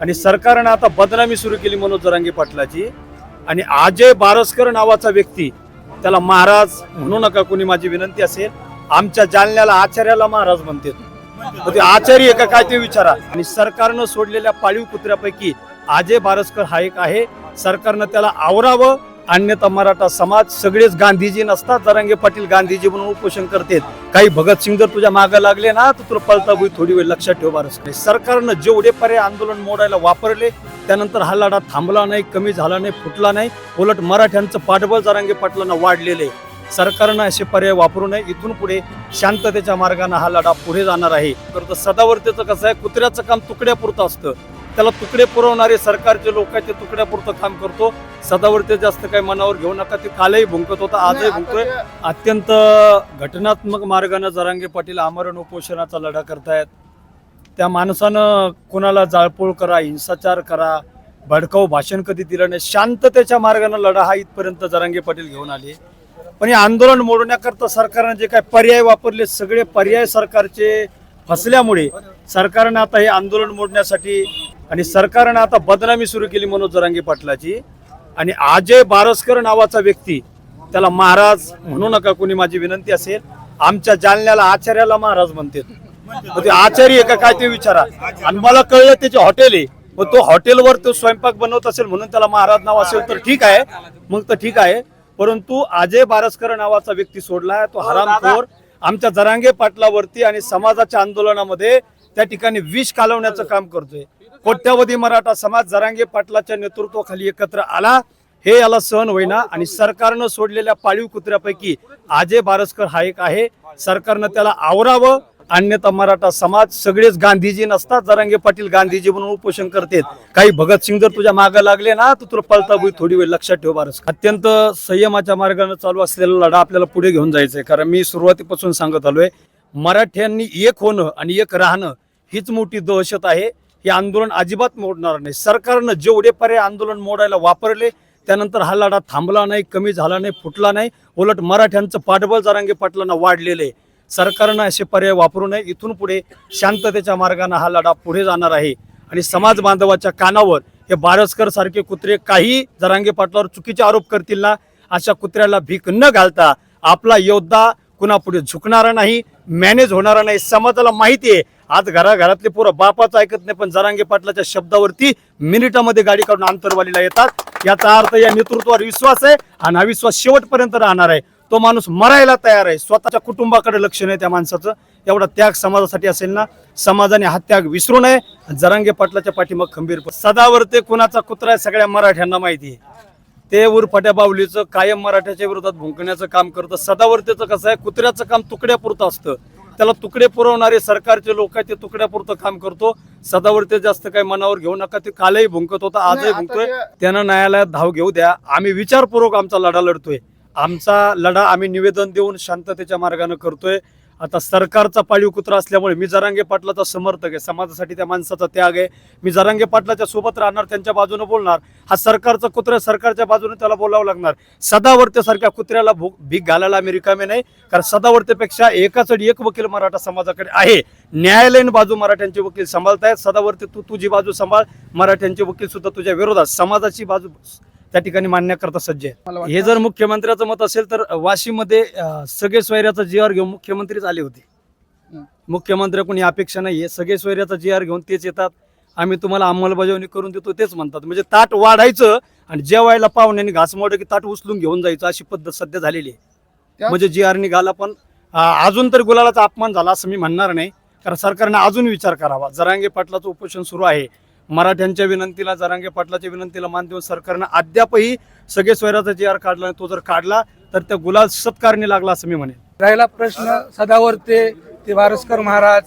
आणि सरकारनं आता बदनामी सुरू केली मनोज जरांगे पाटलाची. आणि अजय बारसकर नावाचा व्यक्ती त्याला महाराज म्हणू नका कोणी माझी विनंती असेल आमच्या जालन्याला आचार्याला महाराज म्हणते ते. आचार्य का काय ते विचारा. आणि सरकारनं सोडलेल्या पाळीव कुत्र्यापैकी अजय बारसकर हा एक आहे. सरकारनं त्याला आवरावं. अन्यथा मराठा समाज सगळेच गांधीजी नसतात. जरांगे पाटील गांधीजी म्हणून उपोषण करतात. काही भगतसिंग जर तुझ्या मागे लागले ना तर तुला पळता बुई थोडी वेळ लक्षात ठेव बारसकर सरकारनं जेवढे पर्याय आंदोलन मोडायला वापरले त्यानंतर हा लढा थांबला नाही कमी झाला नाही फुटला नाही उलट मराठ्यांचं पाठबळ जरांगे पाटलांना वाढलेले सरकारनं असे पर्याय वापरू नये इथून पुढे शांततेच्या मार्गाने हा लढा पुढे जाणार आहे. तर सदावर्तीचं कसं आहे कुत्र्याचं काम तुकड्यापुरतं असतं. त्याला तुकडे पुरवणारे सरकारचे लोकांचे तुकड्यापुरतं काम करतो. सदावर्ती जास्त काही मनावर घेऊ नका. ते कालही भुंकत होता आजही भुंकतोय. अत्यंत घटनात्मक मार्गाने जरांगे पाटील आमरण उपोषणाचा लढा करतायत. त्या माणसानं कोणाला जाळपोळ करा हिंसाचार करा भडकाऊ भाषण कधी दिलं नाही. शांततेच्या मार्गाने लढा हा इथपर्यंत जरांगे पाटील घेऊन आले. पण हे आंदोलन मोडण्याकरता सरकारने जे काय पर्याय वापरले सगळे पर्याय सरकारचे फसल्यामुळे सरकारने आता हे आंदोलन मोडण्यासाठी आणि सरकारने आता बदनामी सुरू केली मनोज जरांगे पाटलाची. आणि अजय बारसकर नावाचा व्यक्ती त्याला महाराज म्हणू नका कोणी माझी विनंती असेल आमच्या जालन्याला आचार्याला महाराज म्हणते ते आचार्य का काय ते विचारा. आणि मला कळलं त्याचे हॉटेल आहे मग तो हॉटेलवर तो स्वयंपाक बनवत असेल म्हणून त्याला महाराज नाव असेल तर ठीक आहे. मग तर ठीक आहे. परंतु अजय बारसकर नावाचा व्यक्ती सोडला तो हरामखोर. आमच्या जरांगे पाटलावरती आणि समाजाच्या आंदोलनामध्ये त्या ठिकाणी विष कालवण्याचं काम करतोय. कोट्यावधी मराठा समाज जरांगे पाटलाच्या नेतृत्वाखाली एकत्र आला हे याला सहन होईना आणि सरकारनं सोडलेल्या पाळीव कुत्र्यापैकी अजय बारसकर हा एक आहे. सरकारनं त्याला आवरावं अन्यथा मराठा समाज सगळेच गांधीजी नसतात जरांगे पाटील गांधीजी म्हणून उपोषण करतात. काही भगतसिंग जर तुझ्या मागे लागले ना तर तुला पळता होईल थोडी वेळ लक्षात ठेव बारस अत्यंत संयमाच्या मार्गाने चालू असलेला लढा आपल्याला पुढे घेऊन जायचंय. कारण मी सुरुवातीपासून सांगत आलोय मराठ्यांनी एक होणं आणि एक राहणं हीच मोठी दहशत आहे. हे आंदोलन अजिबात मोडणार नाही. सरकारनं जेवढे पर्याय आंदोलन मोडायला वापरले त्यानंतर हा लढा थांबला नाही कमी झाला नाही फुटला नाही. उलट मराठ्यांचं पाठबळ जरांगे पाटलांना वाढलेलं आहे. सरकारनं असे पर्याय वापरू नये. इथून पुढे शांततेच्या मार्गाने हा लढा पुढे जाणार आहे. आणि समाज बांधवाच्या कानावर हे बारसकर सारखे कुत्रे काही जरांगे पाटलावर चुकीचे आरोप करतील ना अशा कुत्र्याला भीक न घालता आपला योद्धा कुणापुढे झुकणारा नाही. मॅनेज होणारा नाही. समाजाला माहिती आहे आज घराघरातले पोरं बापाचं ऐकत नाही पण जरांगे पाटलाच्या शब्दावरती मिनिटामध्ये गाडी काढून आंतरवालीला येतात. याचा अर्थ या नेतृत्वावर विश्वास आहे आणि हा विश्वास शेवटपर्यंत राहणार आहे. तो माणूस मरायला तयार आहे. स्वतःच्या कुटुंबाकडे लक्ष नाही त्या माणसाचं. एवढा त्याग समाजासाठी असेल ना समाजाने हा त्याग विसरू नये. जरांगे पाटलाच्या पाठीमाग खंबीर सदावर ते कुणाचा कुत्रा आहे सगळ्या मराठ्यांना माहिती आहे ते उरफाट्या बावलीचं कायम मराठ्याच्या विरोधात भुंकण्याचं काम करतं. सदावर्तीचं कसं आहे कुत्र्याचं काम तुकड्यापुरतं असतं. त्याला तुकडे पुरवणारे सरकारचे लोक आहेत ते तुकड्यापुरतं काम करतो. सदावर्ती जास्त काही मनावर घेऊ नका ते कालही भुंकत होता आजही भुंकतोय. त्यानं न्यायालयात धाव घेऊ द्या. आम्ही विचारपूर्वक आमचा लढा लढतोय. आमचा लढा आम्ही निवेदन देऊन शांततेच्या मार्गाने करतोय. आता सरकारचा पाळीव कुत्रा असल्यामुळे मी जरांगे पाटलाचा समर्थक आहे. समाजासाठी त्या माणसाचा त्याग आहे. मी जरांगे पाटलाच्या सोबत राहणार त्यांच्या बाजूने बोलणार. हा सरकारचा कुत्रा सरकारच्या बाजूने त्याला बोलावं लागणार. सदावर्तेसारख्या कुत्र्याला भूक भीक घालायला आम्ही रिकामे नाही. कारण सदावर्तेपेक्षा एकाच एक वकील मराठा समाजाकडे आहे. न्यायालयीन बाजू मराठ्यांचे वकील सांभाळतायत. सदावर्ते तू तुझी बाजू सांभाळ. मराठ्यांचे वकील सुद्धा तुझ्या विरोधात. समाजाची बाजू त्या ठिकाणी मान्यकर्ता सज्ज आहे हे जर मुख्यमंत्र्याचं मत असेल तर वाशीमध्ये सगळे सोयऱ्याचा जी आर घेऊन मुख्यमंत्रीच आले होते. हं. मुख्यमंत्र्याकडून अपेक्षा नाहीये. सगळे सोयऱ्याचा जी आर घेऊन तेच येतात. आम्ही तुम्हाला अंमलबजावणी करून देतो तेच म्हणतात. म्हणजे ताट वाढायचं आणि जेवायला पाहुण्याने घास मोडलं की ताट उचलून घेऊन जायचं अशी पद्धत सध्या झालेली आहे. म्हणजे जी आर निघाला पण अजून तर गुलालाचा अपमान झाला असं मी म्हणणार नाही. कारण सरकारने अजून विचार करावा. जरांगे पाटलाचं उपोषण सुरू आहे. मराठ्यांच्या विनंतीला जरांगे पाटलाच्या विनंतीला मान देऊन सरकारनं अद्यापही सगळे स्वैराचा जी आर काढला आणि तो जर काढला तर त्या गुलाल सत्कारणी लागला असं मी म्हणेन. राहिला प्रश्न सदावर्ते ते बारसकर महाराज.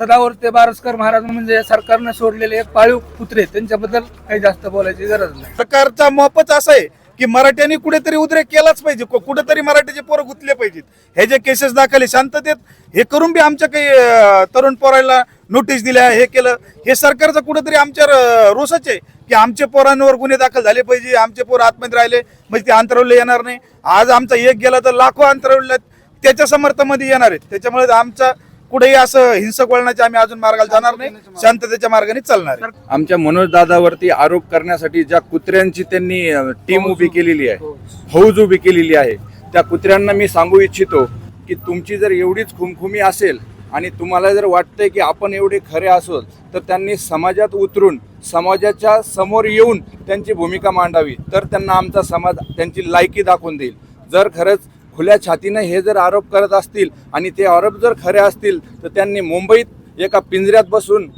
सदावर्ते बारसकर महाराज म्हणजे सरकारनं सोडलेले एक पाळीव कुत्रे त्यांच्याबद्दल काही जास्त बोलायची गरज नाही. सरकारचा मोपच असं आहे की मराठ्यांनी कुठेतरी उद्रेक केलाच पाहिजे. कुठेतरी मराठीचे पोरं गुंतले पाहिजेत. हे जे केसेस दाखल शांततेत हे करून बी आमच्या काही तरुण पोराला नोटीस दिल्या हे केलं. हे सरकारचं कुठेतरी आमच्यावर रोषच आहे की आमच्या पोरांवर गुन्हे दाखल झाले पाहिजे आमचे पोरं आतमध्ये राहिले म्हणजे ते अंतरवले येणार नाही. आज आमचा एक गेला तर लाखो अंतरवले त्याच्या समर्थामध्ये येणार आहेत. त्याच्यामुळे आमचा कुठेही असं हिंसक वळणाच्या आम्ही अजून मार्गाला जाणार नाही. शांततेच्या मार्गाने चालणार आहे. आमच्या मनोज दादावरती आरोप करण्यासाठी ज्या कुत्र्यांची त्यांनी टीम उभी केलेली आहे फौज उभी केलेली आहे त्या कुत्र्यांना मी सांगू इच्छितो की तुमची जर एवढीच खुमखुमी असेल आणि तुम्हाला जर वाटतंय की आपण एवढे खरे असोल तर त्यांनी समाजात उतरून समाजाच्या समोर येऊन त्यांची भूमिका मांडावी तर त्यांना आमचा समाज त्यांची लायकी दाखवून देईल. जर खरंच खुल्या छातीनं हे जर आरोप करत असतील आणि ते आरोप जर खरे असतील तर त्यांनी मुंबईत एका पिंजऱ्यात बसून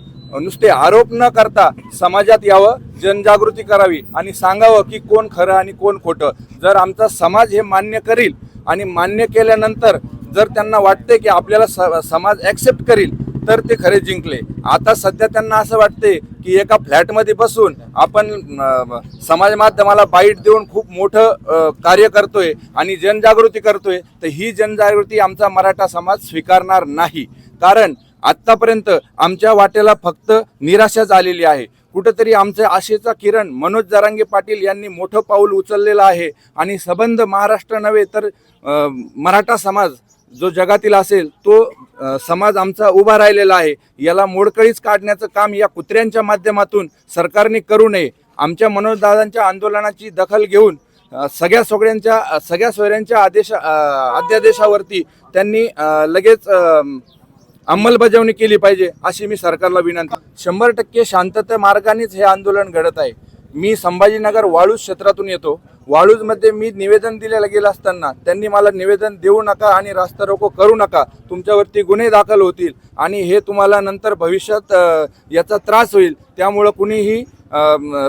नुसते आरोप न करता समाजात यावं जनजागृती करावी आणि सांगावं की कोण खरं आणि कोण खोटं. जर आमचा समाज हे मान्य करील आणि मान्य केल्यानंतर जर त्यांना वाटते की आपल्याला स- समाज ॲक्सेप्ट करील तर ते खरे जिंकले. आता सध्या त्यांना असं वाटते की एका फ्लॅटमध्ये बसून आपण समाज माध्यमाला बाईट देऊन खूप मोठं कार्य करतोय आणि जनजागृती करतोय तर ही जनजागृती आमचा मराठा समाज स्वीकारणार नाही. कारण आत्तापर्यंत आमच्या वाटेला फक्त निराशाच आलेली आहे. कुठंतरी आमच्या आशेचा किरण मनोज जरांगे पाटील यांनी मोठं पाऊल उचललेलं आहे. आणि सबंध महाराष्ट्र नव्हे तर मराठा समाज जो जगातील असेल तो समाज आमचा उभा राहिलेला आहे. याला मोडकळीच काढण्याचं काम या कुत्र्यांच्या माध्यमातून सरकारने करू नये. आमच्या मनोजदादांच्या आंदोलनाची दखल घेऊन सगळ्या सोगड्यांच्या सगळ्या सोयऱ्यांच्या आदेशा अध्यादेशावरती त्यांनी लगेच अंमलबजावणी केली पाहिजे अशी मी सरकारला विनंती. शंभर टक्के शांतता मार्गानेच हे आंदोलन घडत आहे. मी संभाजीनगर वाळूज क्षेत्रातून येतो. वाळूजमध्ये मी निवेदन दिलेलं गेलं असताना त्यांनी मला निवेदन देऊ नका आणि रास्ता रोको करू नका. तुमच्यावरती गुन्हे दाखल होतील आणि हे तुम्हाला नंतर भविष्यात याचा त्रास होईल. त्यामुळं कुणीही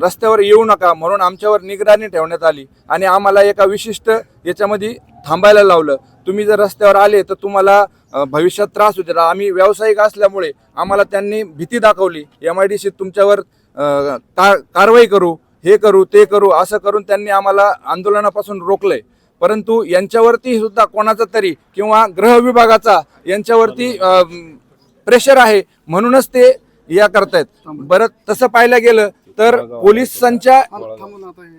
रस्त्यावर येऊ नका म्हणून आमच्यावर निगराणी ठेवण्यात आली आणि आम्हाला एका विशिष्ट याच्यामध्ये थांबायला लावलं. तुम्ही जर रस्त्यावर आले तर तुम्हाला भविष्यात त्रास होतील. आम्ही व्यावसायिक असल्यामुळे आम्हाला त्यांनी भीती दाखवली. एम आय डी सी तुमच्यावर का कारवाई करू. हे करू ते करू असं करून त्यांनी आम्हाला आंदोलनापासून रोखलंय. परंतु यांच्यावरती सुद्धा कोणाचा तरी किंवा गृह विभागाचा यांच्यावरती प्रेशर आहे म्हणूनच ते या करतायत. बरं तसं पाहायला गेलं तर पोलिसांच्या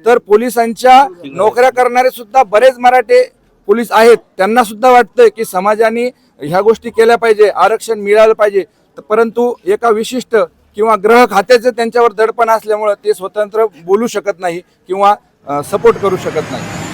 तर पोलिसांच्या नोकऱ्या करणारे सुद्धा बरेच मराठे पोलीस आहेत. त्यांना सुद्धा वाटतंय की समाजाने ह्या गोष्टी केल्या पाहिजे आरक्षण मिळालं पाहिजे. परंतु एका विशिष्ट किंवा ग्रह खात्याचं त्यांच्यावर दडपण असल्यामुळं ते स्वतंत्र बोलू शकत नाही किंवा सपोर्ट करू शकत नाही.